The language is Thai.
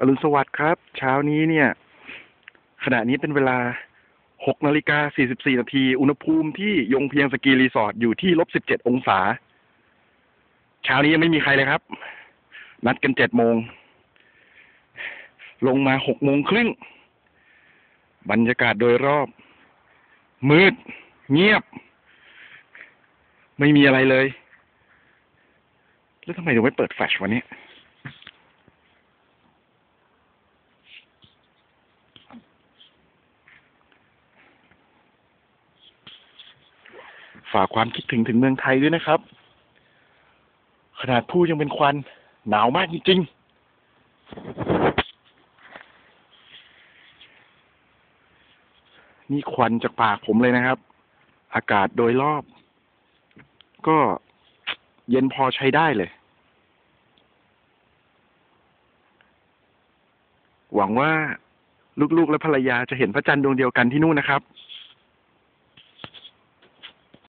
อรุณสวัสดิ์ครับ เช้านี้เนี่ย ขณะนี้เป็นเวลา 6นาฬิกา44นาที อุณหภูมิที่ยงเพียงสกีรีสอร์ทอยู่ที่ลบ17องศา เช้านี้ยังไม่มีใครเลยครับ นัดกัน7โมง ลงมา6โมงครึ่ง บรรยากาศโดยรอบ มืด เงียบ ไม่มีอะไรเลย แล้วทำไมถึงไม่เปิดแฟลชวันนี้ ฝากความคิดถึงถึงเมืองไทยด้วยนะครับ ขนาดพูดยังเป็นควัน หนาวมากจริงๆ นี่ควันจากปากผมเลยนะครับ อากาศโดยรอบ ก็เย็นพอใช้ได้เลย หวังว่าลูกๆและภรรยาจะเห็นพระจันทร์ดวงเดียวกันที่นู่นนะครับ